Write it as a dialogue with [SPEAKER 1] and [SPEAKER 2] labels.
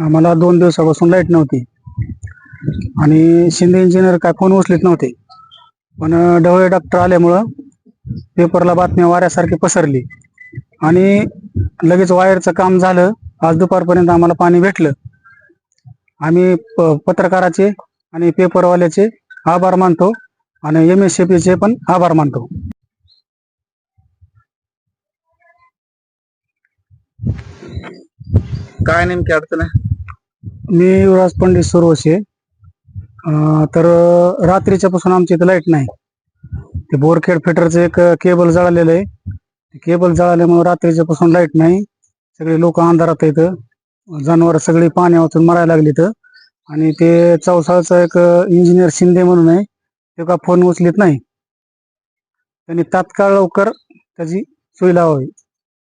[SPEAKER 1] आम्हाला दोन दिवसापासून लाइट नव्हती. आणि शिंदे इंजिनियर काय फोन उचलीत नव्हते. पण डवळे डॉक्टर आल्यामुळं पेपरला बातम्या वाऱ्यासारखी पसरली. आणि लगेच वायरचं काम झालं. आज दुपारपर्यंत आम्हाला पाणी भेटलं. आम्ही पत्रकाराचे आणि पेपरवाल्याचे आभार मानतो आणि एम एस चे पण आभार मानतो.
[SPEAKER 2] काय नेमकी अडचण आहे?
[SPEAKER 1] मी युवराज पंडित सुरवशे अं, तर रात्रीच्या पासून आमच्या इथं लाइट नाही. ते बोरखेड फिटरचं एक केबल जळालेलं आहे. केबल जळाल्यामुळे रात्रीच्या पासून लाइट नाही. सगळे लोक अंधारात येतं जनावर सगळी पाण्यावरून मरायला लागली तर आणि ते चौसाळचा एक इंजिनियर शिंदे म्हणून आहे. ते का फोन उचलीत नाही. त्यांनी तात्काळ लवकर त्याची सोय लावावी.